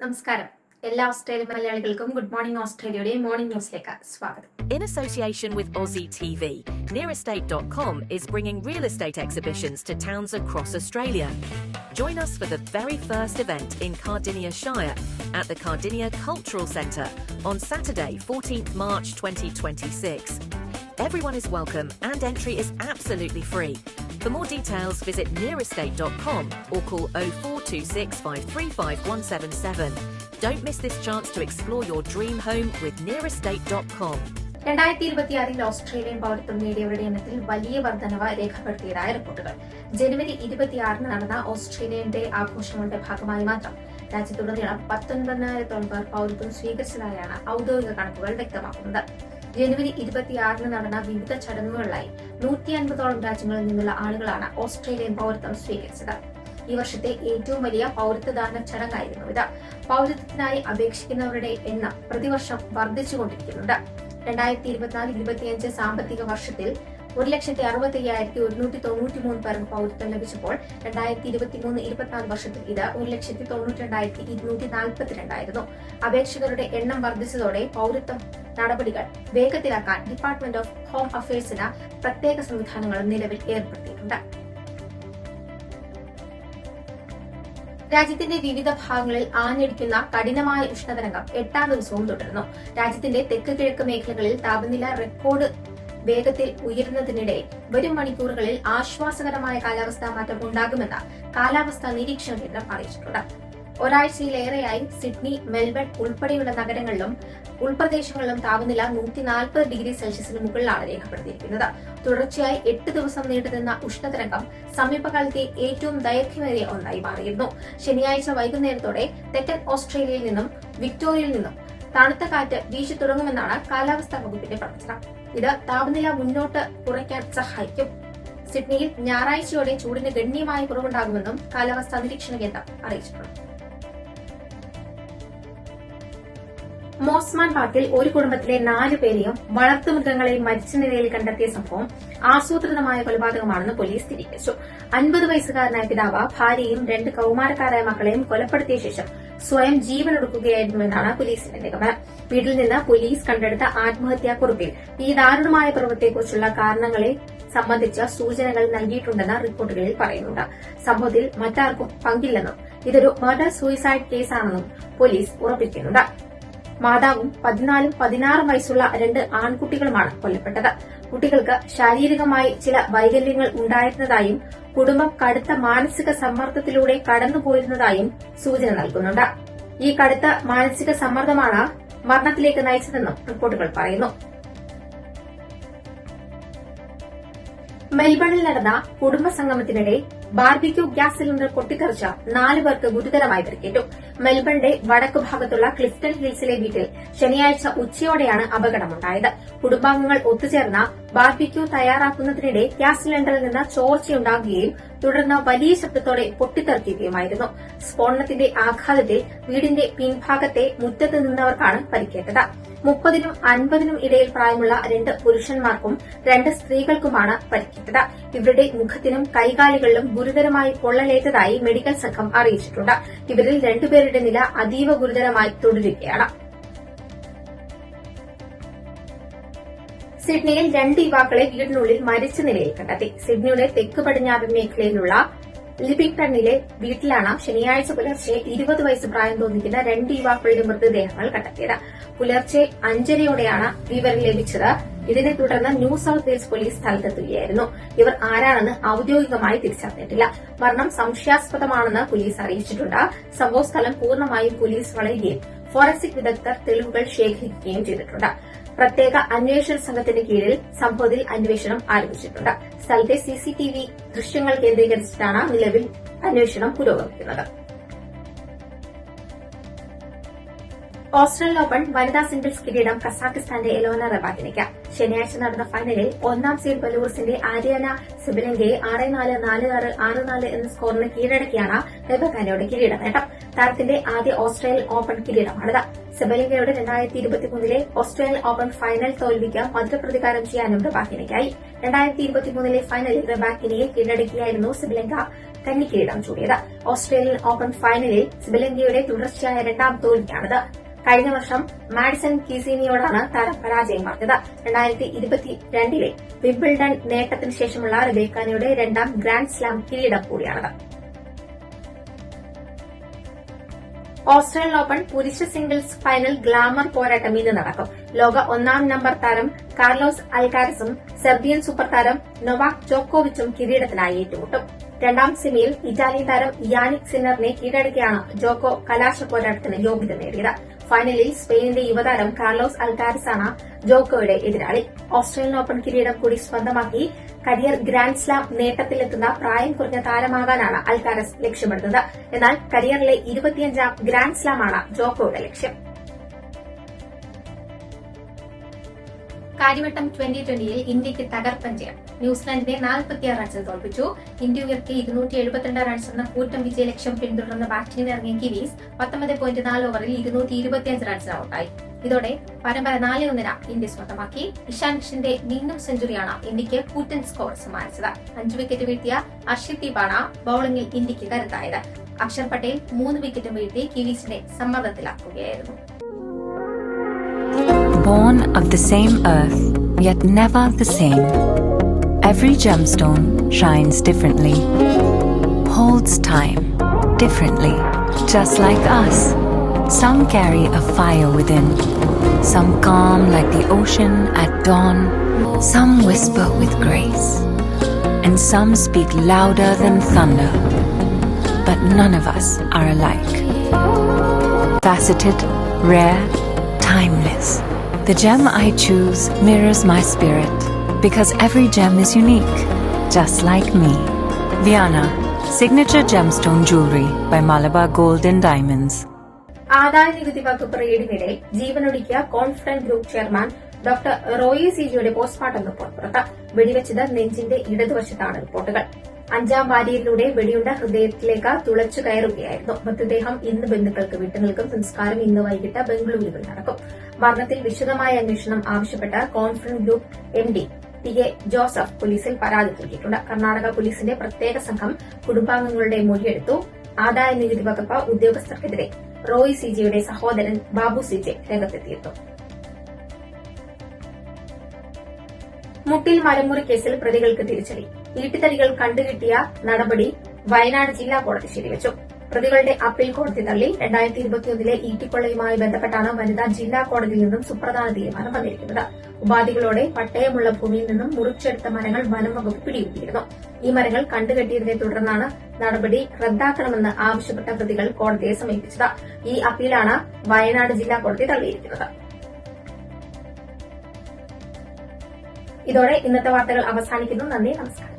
നമസ്കാരം എല്ലാ ഓസ്ട്രേലിയ മലയാളികൾക്കും ഗുഡ് മോർണിംഗ് ഓസ്ട്രേലിയയുടെ മോർണിംഗ് ന്യൂസിലേക്ക് സ്വാഗതം In association with Aussie TV, nearestate.com is bringing real estate exhibitions to towns across Australia. Join us for the very first event in Cardinia Shire at the Cardinia Cultural Centre on Saturday, 14th March 2026. Everyone is welcome and entry is absolutely free. For more details, visit nearestate.com or call 0426 535 177. Don't miss this chance to explore your dream home with nearestate.com. രണ്ടായിരത്തി ഇരുപത്തിയാറിൽ Australian പൗരത്വം നേടിയവരുടെ എണ്ണത്തിൽ വലിയ വർധനവ് രേഖപ്പെടുത്തിയതായ റിപ്പോർട്ടുകൾ ജനുവരി ഇരുപത്തിയാറിന് നടന്ന Australian ആഘോഷങ്ങളുടെ ഭാഗമായി മാത്രം രാജ്യത്തുടനീളം പത്തൊൻപതിനായിരത്തോളം പേർ പൗരത്വം സ്വീകരിച്ചതായാണ് ഔദ്യോഗിക കണക്കുകൾ വ്യക്തമാക്കുന്നത് ജനുവരി ഇരുപത്തിയാറിന് നടന്ന വിവിധ ചടങ്ങുകളിലായി നൂറ്റി അൻപതോളം രാജ്യങ്ങളിൽ നിന്നുള്ള ആളുകളാണ് ഓസ്ട്രേലിയൻ പൗരത്വം സ്വീകരിച്ചത് ഈ വർഷത്തെ ഏറ്റവും വലിയ പൗരത്വദാന ചടങ്ങായിരുന്നു ഇത്. പൗരത്വത്തിനായി അപേക്ഷിക്കുന്നവരുടെ എണ്ണം പ്രതിവർഷം വർദ്ധിച്ചുകൊണ്ടിരിക്കുന്നുണ്ട്. രണ്ടായിരത്തി ഇരുപത്തിനാല് ഇരുപത്തിയഞ്ച് സാമ്പത്തിക വർഷത്തിൽ ഒരു ലക്ഷത്തി അറുപത്തി അയ്യായിരത്തി ഒരുന്നൂറ്റി തൊണ്ണൂറ്റി മൂന്ന് പേർക്ക് പൗരത്വം ലഭിച്ചപ്പോൾ രണ്ടായിരത്തി ഇരുപത്തിമൂന്ന് ഇരുപത്തിനാല് വർഷത്തിൽ ഇത് ഒരു ലക്ഷത്തി തൊണ്ണൂറ്റി രണ്ടായിരത്തി ഇരുന്നൂറ്റി നാൽപ്പത്തിരണ്ടായിരുന്നു. അപേക്ഷകരുടെ എണ്ണം വർദ്ധിച്ചതോടെ പൗരത്വം നടപടികൾ വേഗത്തിലാക്കാൻ ഡിപ്പാർട്ട്മെന്റ് ഓഫ് ഹോം അഫയേഴ്സിന് പ്രത്യേക സംവിധാനങ്ങൾ നിലവിൽ ഏർപ്പെടുത്തിയിട്ടുണ്ട്. രാജ്യത്തിന്റെ വിവിധ ഭാഗങ്ങളിൽ ആഞ്ഞടിക്കുന്ന കഠിനമായ ഉഷ്ണതരംഗം എട്ടാം ദിവസവും തുടരുന്നു. രാജ്യത്തിന്റെ തെക്ക് കിഴക്ക് മേഖലകളിൽ താപനില റെക്കോർഡ് വേഗത്തിൽ ഉയരുന്നതിനിടെ വരും മണിക്കൂറുകളിൽ ആശ്വാസകരമായ കാലാവസ്ഥാ മാറ്റം ഉണ്ടാകുമെന്ന് കാലാവസ്ഥാ നിരീക്ഷണ കേന്ദ്രം അറിയിച്ചിട്ടുണ്ട്. ഒരാഴ്ചയിലേറെയായി സിഡ്നി മെൽബൺ ഉൾപ്പെടെയുള്ള നഗരങ്ങളിലും ഉൾപ്രദേശങ്ങളിലും താപനില നൂറ്റി നാൽപ്പത് ഡിഗ്രി സെൽഷ്യസിന് മുകളിലാണ് രേഖപ്പെടുത്തിയിരിക്കുന്നത്. തുടർച്ചയായി എട്ട് ദിവസം നീണ്ടുനിന്ന ഉഷ്ണതരംഗം സമീപകാലത്തെ ഏറ്റവും ദൈർഘ്യമേറിയ ഒന്നായി മാറിയിരുന്നു. ശനിയാഴ്ച വൈകുന്നേരത്തോടെ തെക്കൻ ഓസ്ട്രേലിയയിൽ നിന്നും വിക്ടോറിയയിൽ നിന്നും തണുത്ത കാറ്റ് വീശി തുടങ്ങുമെന്നാണ് കാലാവസ്ഥാ വകുപ്പിന്റെ പ്രവചനം. ഇത് താപനില മുന്നോട്ട് കുറയ്ക്കാൻ സഹായിക്കും. സിഡ്നിയിൽ ഞായറാഴ്ചയോടെ ചൂടിന് ഗണ്യമായ കുറവുണ്ടാകുമെന്നും കാലാവസ്ഥാ നിരീക്ഷണ കേന്ദ്രം അറിയിച്ചിട്ടുണ്ട്. മോസ്മാൻ പാർക്കിൽ ഒരു കുടുംബത്തിലെ നാലു പേരെയും വളർത്തുമൃഗങ്ങളെയും മരിച്ച നിലയിൽ കണ്ടെത്തിയ സംഭവം ആസൂത്രിതമായ കൊലപാതകമാണെന്ന് പോലീസ് സ്ഥിരീകരിച്ചു. അൻപത് വയസ്സുകാരനായ പിതാവ് ഭാര്യയും രണ്ട് കൌമാരക്കാരായ മക്കളെയും കൊലപ്പെടുത്തിയ ശേഷം സ്വയം ജീവനൊടുക്കുകയായിരുന്നുവെന്നാണ് പോലീസിന്റെ നിഗമനം. വീട്ടിൽ നിന്ന് പോലീസ് കണ്ടെടുത്ത ആത്മഹത്യാക്കുറിപ്പിൽ ഈ ദാരുണമായ പ്രവൃത്തിയെക്കുറിച്ചുള്ള കാരണങ്ങളെ സംബന്ധിച്ച സൂചനകൾ നൽകിയിട്ടുണ്ടെന്ന് റിപ്പോർട്ടുകളിൽ പറയുന്നുണ്ട്. സംഭവത്തിൽ മറ്റാർക്കും പങ്കില്ലെന്നും ഇതൊരു മർഡർ സൂയിസൈഡ് കേസാണെന്നും പോലീസ് ഉറപ്പിക്കുന്നുണ്ട്. മാതാവും പതിനാലും പതിനാറും വയസ്സുള്ള രണ്ട് ആൺകുട്ടികളുമാണ് കൊല്ലപ്പെട്ടത്. കുട്ടികൾക്ക് ശാരീരികമായി ചില വൈകല്യങ്ങൾ ഉണ്ടായിരുന്നതായും കുടുംബം കടുത്ത മാനസിക സമ്മർദ്ദത്തിലൂടെ കടന്നുപോയിരുന്നതായും സൂചന നൽകുന്നുണ്ട്. ഈ കടുത്ത മാനസിക സമ്മർദ്ദമാണ് മരണത്തിലേക്ക് നയിച്ചതെന്നും റിപ്പോർട്ടുകൾ പറയുന്നു. മെൽബണിൽ നടന്ന കുടുംബ സംഗമത്തിനിടെ ബാർബിക്യൂ ഗ്യാസ് സിലിണ്ടർ പൊട്ടിത്തെറിച്ച നാല് പേർക്ക് ഗുരുതരമായി പരിക്കേറ്റു. മെൽബണിന്റെ വടക്കു ഭാഗത്തുള്ള ക്ലിഫ്റ്റൺ ഹിൽസിലെ വീട്ടിൽ ശനിയാഴ്ച ഉച്ചയോടെയാണ് അപകടമുണ്ടായത്. കുടുംബാംഗങ്ങൾ ഒത്തുചേർന്ന ബാർബിക്യൂ തയ്യാറാക്കുന്നതിനിടെ ഗ്യാസ് സിലിണ്ടറിൽ നിന്ന് ചോർച്ചയുണ്ടാകുകയും തുടർന്ന് വലിയ ശബ്ദത്തോടെ പൊട്ടിത്തെറിക്കുകയുമായിരുന്നു. സ്ഫോടനത്തിന്റെ ആഘാതത്തിൽ വീടിന്റെ പിൻഭാഗത്തെ മുറ്റത്ത് നിന്നവർക്കാണ് പരിക്കേറ്റത്. മുപ്പതിനും അൻപതിനും ഇടയിൽ പ്രായമുള്ള രണ്ട് പുരുഷന്മാർക്കും രണ്ട് സ്ത്രീകൾക്കുമാണ് പരിക്കേറ്റത്. ഇവരുടെ മുഖത്തിനും കൈകാലുകളിലും ഗുരുതരമായി പൊള്ളലേറ്റതായി മെഡിക്കൽ സംഘം അറിയിച്ചിട്ടുണ്ട്. ഇവരിൽ രണ്ടുപേരുടെ നില അതീവ ഗുരുതരമായി തുടരുകയാണ്. സിഡ്നിയിൽ രണ്ട് യുവാക്കളെ വീടിനുള്ളിൽ മരിച്ച നിലയിൽ കണ്ടെത്തി. സിഡ്നിയുടെ തെക്ക് പടിഞ്ഞാറൻ മേഖലയിലുള്ള ലിപിംഗ്ടണിലെ വീട്ടിലാണ് ശനിയാഴ്ച പുലർച്ചെ ഇരുപത് വയസ്സ് പ്രായം തോന്നിക്കുന്ന രണ്ട് യുവാക്കളുടെ മൃതദേഹങ്ങൾ കണ്ടെത്തിയത്. പുലർച്ചെ അഞ്ചരയോടെയാണ് വിവരം ലഭിച്ചത്. ഇതിനെ തുടർന്ന് ന്യൂ സൌത്ത് വെയിൽസ് പോലീസ് സ്ഥലത്തെത്തുകയായിരുന്നു. ഇവർ ആരാണെന്ന് ഔദ്യോഗികമായി തിരിച്ചറിഞ്ഞിട്ടില്ല. മരണം സംശയാസ്പദമാണെന്ന് പോലീസ് അറിയിച്ചിട്ടുണ്ട്. സംഭവസ്ഥലം പൂർണമായും പോലീസ് വളയുകയും ഫോറൻസിക് വിദഗ്ധർ തെളിവുകൾ ശേഖരിക്കുകയും ചെയ്തിട്ടുണ്ട്. പ്രത്യേക അന്വേഷണ സംഘത്തിന്റെ കീഴിൽ സംഭവത്തിൽ അന്വേഷണം ആരംഭിച്ചിട്ടുണ്ട്. സ്ഥലത്തെ സിസിടിവി ദൃശ്യങ്ങൾ കേന്ദ്രീകരിച്ചിട്ടാണ് നിലവിൽ അന്വേഷണം പുരോഗമിക്കുന്നത്. ഓസ്ട്രേലിയൻ ഓപ്പൺ വനിതാ സിംഗിൾസ് കിരീടം കസാഖിസ്ഥാന്റെ എലോന റബാക്കിനിക്ക്. ശനിയാഴ്ച നടന്ന ഫൈനലിൽ ഒന്നാം സീഡ് ബലൂർസിന്റെ ആര്യാന സിബിലങ്കയെ ആറ് നാല് നാല് ആറ് ആറ് നാല് എന്ന സ്കോറിന് കീഴടക്കിയാണ് റബക്കാനയുടെ കിരീട നേട്ടം. താരത്തിന്റെ ആദ്യ ഓസ്ട്രേലിയൻ ഓപ്പൺ കിരീടമാണിത്. സെബലിംഗയുടെ രണ്ടായിരത്തി ഇരുപത്തിമൂന്നിലെ ഓസ്ട്രേലിയൻ ഓപ്പൺ ഫൈനൽ തോൽവിക്ക് മധുരപ്രതികാരം ചെയ്യാനും റബാക്കിനയ്ക്കായി. രണ്ടായിരത്തി ഇരുപത്തിമൂന്നിലെ ഫൈനലിൽ റബാക്കിനിയെ കീഴടക്കിയായിരുന്നു കന്നി കന്നിക്കിരീടം ചൂടിയത്. ഓസ്ട്രേലിയൻ ഓപ്പൺ ഫൈനലിൽ സിബലങ്കിയുടെ തുടർച്ചയായ രണ്ടാം തോൽവിയാണിത്. കഴിഞ്ഞ വർഷം മാഡിസൺ കീസീനിയോടാണ് താരം പരാജയം പറഞ്ഞത്. രണ്ടായിരത്തി ഇരുപത്തി രണ്ടിലെ വിംബിൾഡൺ നേട്ടത്തിന് ശേഷമുള്ള റിബേക്കാനയുടെ രണ്ടാം ഗ്രാൻഡ് സ്ലാം കിരീടം കൂടിയാണത്. ഓസ്ട്രേലിയൻ ഓപ്പൺ പുരുഷ സിംഗിൾസ് ഫൈനൽ ഗ്ലാമർ പോരാട്ടം ഇന്ന് നടക്കും. ലോക ഒന്നാം നമ്പർ താരം കാർലോസ് അൽക്കാരസും സെർബിയൻ സൂപ്പർ താരം നൊവാക് ജോക്കോവിച്ചും കിരീടത്തിനായി ഏറ്റുമുട്ടും. രണ്ടാം സെമിയിൽ ഇറ്റാലിയൻ താരം യാനിക് സിന്നറിനെ കീഴടക്കിയാണ് ജോക്കോ കലാശ പോരാട്ടത്തിന് യോഗ്യത നേടിയത്. ഫൈനലിൽ സ്പെയിനിന്റെ യുവതാരം കാർലോസ് അൽക്കാരസാണ് ജോക്കോയുടെ എതിരാളി. ഓസ്ട്രേലിയൻ ഓപ്പൺ കിരീടം കൂടി സ്വന്തമാക്കി കരിയർ ഗ്രാൻഡ് സ്ലാം നേട്ടത്തിലെത്തുന്ന പ്രായം കുറഞ്ഞ താരമാകാനാണ് അൽക്കാരസ് ലക്ഷ്യമിടുന്നത്. എന്നാൽ കരിയറിലെ ഇരുപത്തിയഞ്ചാം ഗ്രാൻഡ് സ്ലാമാണ് ജോക്കോയുടെ ലക്ഷ്യം. കാര്യവട്ടം ട്വന്റി ട്വന്റിയിൽ ഇന്ത്യയ്ക്ക് തകർപ്പൻ ജയം. ന്യൂസിലാൻഡിനെ നാൽപ്പത്തിയാറ് റൺസിൽ തോൽപ്പിച്ചു. ഇന്ത്യ ഉയർത്തി ഇരുന്നൂറ്റി എഴുപത്തിരണ്ട് റൺസ് എന്ന കൂറ്റം വിജയ ലക്ഷ്യം പിന്തുടർന്ന ബാറ്റിംഗിന് ഇറങ്ങിയ കിവീസ് പത്തൊമ്പത് പോയിന്റ് നാല് ഓവറിൽ ഇരുന്നൂറ്റി ഇരുപത്തിയഞ്ച് റൺസിന് ഔട്ടായി ഇതോടെ പരമ്പര നാല് ഒന്നിന് ഇന്ത്യ സ്വന്തമാക്കി. ഇഷാൻ കിഷന്റെ വീണ്ടും സെഞ്ചുറിയാണ് ഇന്ത്യയ്ക്ക് കൂറ്റൻ സ്കോർ സമ്മാനിച്ചത്. അഞ്ച് വിക്കറ്റ് വീഴ്ത്തിയ അർഷിത് ദീപാണ് ബൌളിംഗിൽ ഇന്ത്യയ്ക്ക് കരുത്തായത്. അക്ഷർ പട്ടേൽ മൂന്ന് വിക്കറ്റും വീഴ്ത്തി കിവീസിനെ സമ്മർദ്ദത്തിലാക്കുകയായിരുന്നു. Born of the same earth, yet never the same. Every gemstone shines differently, holds time differently, just like us. Some carry a fire within, some calm like the ocean at dawn, some whisper with grace, and some speak louder than thunder. But none of us are alike. Faceted, rare, timeless. The gem I choose mirrors my spirit because every gem is unique, just like me. Viana, signature gemstone jewelry by Malabar Gold and Diamonds. ആദായ നികുതി വകുപ്പ് റെയ്ഡിനിടെ ജീവനൊടുക്കിയ Confident Group chairman doctor Roy സിജിയുടെ postmortem report പുറത്ത് വെടിവെച്ചത് നെഞ്ചിന്റെ ഇടതുവശത്താണ് റിപ്പോർട്ടുകൾ അഞ്ചാം വാരിയിലൂടെ വെടിയുണ്ട ഹൃദയത്തിലേക്ക് തുളച്ചു കയറുകയായിരുന്നു മൃതദേഹം ഇന്ന് ബന്ധുക്കൾക്ക് വിട്ടുനിൽക്കും സംസ്കാരം ഇന്ന് വൈകിട്ട് ബംഗളൂരുവിൽ നടക്കും മരണത്തിൽ വിശദമായ അന്വേഷണം ആവശ്യപ്പെട്ട് conference group M D T A Joseph പോലീസിൽ പരാതി നൽകിയിട്ടുണ്ട്. കർണാടക പോലീസിന്റെ പ്രത്യേക സംഘം കുടുംബാംഗങ്ങളുടെ മൊഴിയെടുത്തു ആദായ നികുതി വകുപ്പ് ഉദ്യോഗസ്ഥർക്കെതിരെ റോയ് സിജിയുടെ സഹോദരൻ ബാബു സിജെ രംഗത്തെത്തിയിരുന്നു. മുട്ടിൽ മരമുറി കേസിൽ പ്രതികൾക്ക് തിരിച്ചടി. ഈട്ടിത്തടികൾ കണ്ടുകിട്ടിയ നടപടി വയനാട് ജില്ലാ കോടതി ശരിവച്ചു. പ്രതികളുടെ അപ്പീൽ കോടതി തള്ളി രണ്ടായിരത്തി ഇരുപത്തിയൊന്നിലെ ഈട്ടിക്കൊള്ളയുമായി ബന്ധപ്പെട്ടാണ് വനിതാ ജില്ലാ കോടതിയിൽ നിന്നും സുപ്രധാന തീരുമാനം വന്നിരിക്കുന്നത്. ഉപാധികളോടെ പട്ടയമുള്ള ഭൂമിയിൽ നിന്നും മുറിച്ചെടുത്ത മരങ്ങൾ വനം വകുപ്പ് പിടികൂടിയിരുന്നു. ഈ മരങ്ങൾ കണ്ടുകെട്ടിയതിനെ തുടർന്നാണ് നടപടി റദ്ദാക്കണമെന്ന് ആവശ്യപ്പെട്ട പ്രതികൾ കോടതിയെ സമീപിച്ചത്. ഈ അപ്പീലാണ് വയനാട് ജില്ലാ കോടതി തള്ളിയിരിക്കുന്നത്. ഇതോടെ ഇന്നത്തെ വാർത്തകൾ അവസാനിക്കുന്നു. നന്ദി നമസ്കാരം.